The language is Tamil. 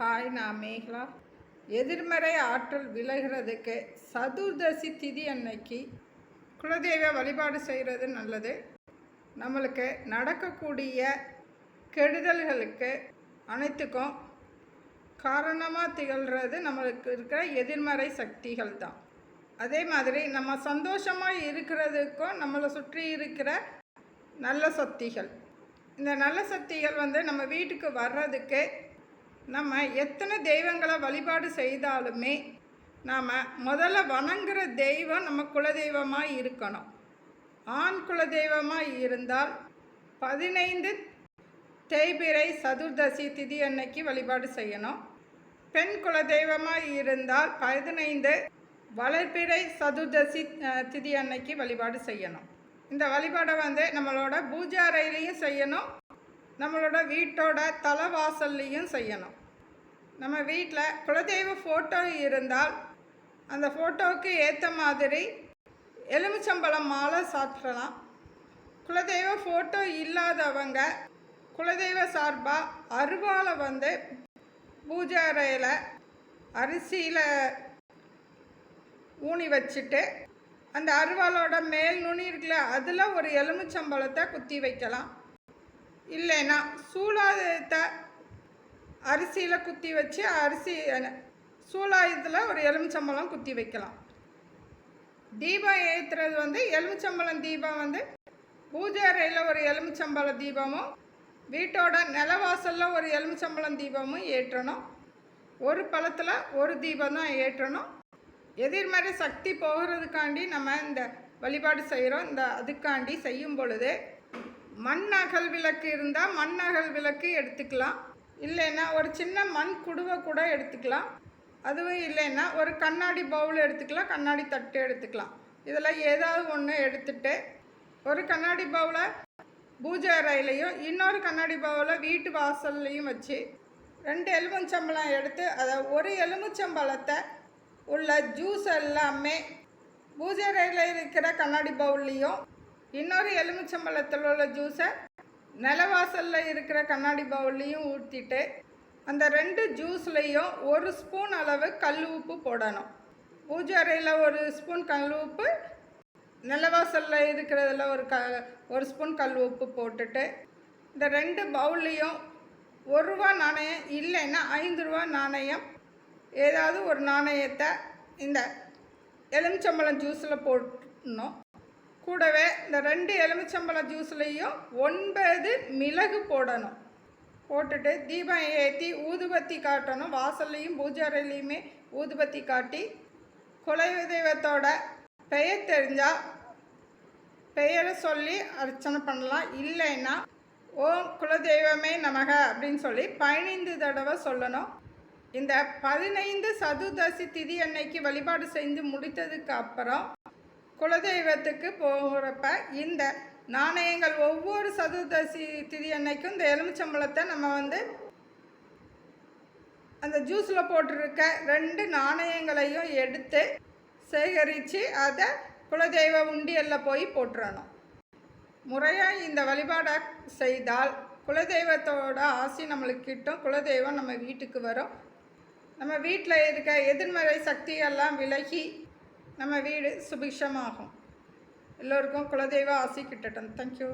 ஹாய் நான் மேகலா. எதிர்மறை ஆற்றல் விலகிறதுக்கு சதுர்தசி திதி அன்னைக்கு குலதெய்வ வழிபாடு செய்கிறது நல்லது. நம்மளுக்கு நடக்கக்கூடிய கெடுதல்களுக்கு அனைத்துக்கும் காரணமாக திகழ்கிறது நம்மளுக்கு இருக்கிற எதிர்மறை சக்திகள் தான். அதே மாதிரி நம்ம சந்தோஷமாக இருக்கிறதுக்கும் நம்மளை சுற்றி இருக்கிற நல்ல சக்திகள். இந்த நல்ல சக்திகள் வந்து நம்ம வீட்டுக்கு வர்றதுக்கு நம்ம எத்தனை தெய்வங்களை வழிபாடு செய்தாலுமே நாம் முதல்ல வணங்குற தெய்வம் நம்ம குலதெய்வமாக இருக்கணும். ஆண் குலதெய்வமாக இருந்தால் பதினைந்து தேய்பிரை சதுர்தசி திதி அன்னைக்கு வழிபாடு செய்யணும். பெண் குலதெய்வமாக இருந்தால் பதினைந்து வளர்பிறை சதுர்தசி திதி அன்னைக்கு வழிபாடு செய்யணும். இந்த வழிபாடை வந்து நம்மளோட பூஜை அறையிலையும் செய்யணும். நம்மளோட வீட்டோட தலைவாசல்லையும் செய்யணும். நம்ம வீட்டில் குலதெய்வ ஃபோட்டோ இருந்தால் அந்த ஃபோட்டோவுக்கு ஏற்ற மாதிரி எலுமிச்சம்பழம் மாலை சாப்பிடலாம் குலதெய்வ ஃபோட்டோ இல்லாதவங்க குலதெய்வ சார்பாக அருவாளை வந்து பூஜை அறையில் அரிசியில் ஊனி வச்சுட்டு அந்த அருவாளோட மேல் நுனி இருக்குல்ல அதில் ஒரு எலுமிச்சம்பழத்தை குத்தி வைக்கலாம். இல்லைன்னா சூலாயத்தை அரிசியில் குத்தி வச்சு அரிசி சூலாயத்தில் ஒரு எலுமிச்சம்பழம் குத்தி வைக்கலாம். தீபம் ஏற்றுறது வந்து எலுமிச்சம்பழம் தீபம் வந்து பூஜை அறையில் ஒரு எலுமிச்சம்பழ தீபமும் வீட்டோட நிலவாசலில் ஒரு எலுமிச்சம்பழம் தீபமும் ஏற்றணும். ஒரு பழத்தில் ஒரு தீபம் தான் ஏற்றணும். எதிர்மறை சக்தி போகிறதுக்காண்டி நம்ம இந்த வழிபாடு செய்கிறோம் இந்த அதுக்காண்டி செய்யும் பொழுது மண் அகல் விளக்கு இருந்தால் மண் அகல் விளக்கு எடுத்துக்கலாம். இல்லைன்னா ஒரு சின்ன மண் குடுவை கூட எடுத்துக்கலாம். அதுவும் இல்லைன்னா ஒரு கண்ணாடி பவுல் எடுத்துக்கலாம் கண்ணாடி தட்டு எடுத்துக்கலாம். இதில் ஏதாவது ஒன்று எடுத்துட்டு ஒரு கண்ணாடி பவுலை பூஜை அறையிலையும் இன்னொரு கண்ணாடி பவுலை வீட்டு வாசல்லையும் வச்சு ரெண்டு எலுமிச்சம்பழம் எடுத்து அதை ஒரு எலுமிச்சம்பழத்தை உள்ள ஜூஸ் எல்லாமே பூஜை அறையில் இருக்கிற கண்ணாடி பவுல்லையும் இன்னொரு எலுமிச்சம்பழத்தில் உள்ள ஜூஸை நிலவாசலில் இருக்கிற கண்ணாடி பவுல்லையும் ஊற்றிட்டு அந்த ரெண்டு ஜூஸ்லேயும் ஒரு ஸ்பூன் அளவு கல் உப்பு போடணும். பூஜை அறையில் ஒரு ஸ்பூன் கல் உப்பு நிலவாசலில் இருக்கிறதுல ஒரு க ஒரு ஸ்பூன் கல் உப்பு போட்டுட்டு இந்த ரெண்டு பவுல்லையும் ஒரு ரூபா நாணயம் இல்லைன்னா ஐந்து ரூபா நாணயம் ஏதாவது ஒரு நாணயத்தை இந்த எலுமிச்சம்பழம் ஜூஸில் போடணும். கூடவே இந்த ரெண்டு எலுமிச்சம்பழம் ஜூஸ்லேயும் ஒன்பது மிளகு போடணும். போட்டுட்டு தீபம் ஏற்றி ஊதுபத்தி காட்டணும். வாசல்லையும் பூஜாரிலையுமே ஊதுபத்தி காட்டி குலதெய்வத்தோட பெயர் தெரிஞ்சால் பெயரை சொல்லி அர்ச்சனை பண்ணலாம். இல்லைன்னா ஓம் குலதெய்வமே நமக அப்படின்னு சொல்லி பதினைந்து தடவை சொல்லணும். இந்த பதினைந்து சதுர்தசி திதி அன்னைக்கு வழிபாடு செஞ்சு முடித்ததுக்கு அப்புறம் குலதெய்வத்துக்கு போகிறப்ப இந்த நாணயங்கள் ஒவ்வொரு சதுர்தசி திதி அன்னைக்கும் இந்த எலுமிச்சம்பழத்தை நம்ம வந்து அந்த ஜூஸில் போட்டிருக்க ரெண்டு நாணயங்களையும் எடுத்து சேகரித்து அதை குலதெய்வ உண்டியலில் போய் போட்டுறணும். முறையாக இந்த வழிபாடை செய்தால் குலதெய்வத்தோட ஆசி நம்மளுக்கு கிட்டும் குலதெய்வம் நம்ம வீட்டுக்கு வரும். நம்ம வீட்டில் இருக்க எதிர்மறை சக்தியெல்லாம் விலகி நம்ம வீடு சுபிக்ஷமாகும். எல்லோருக்கும் குலதெய்வ ஆசி கிட்டட்டும். தேங்க்யூ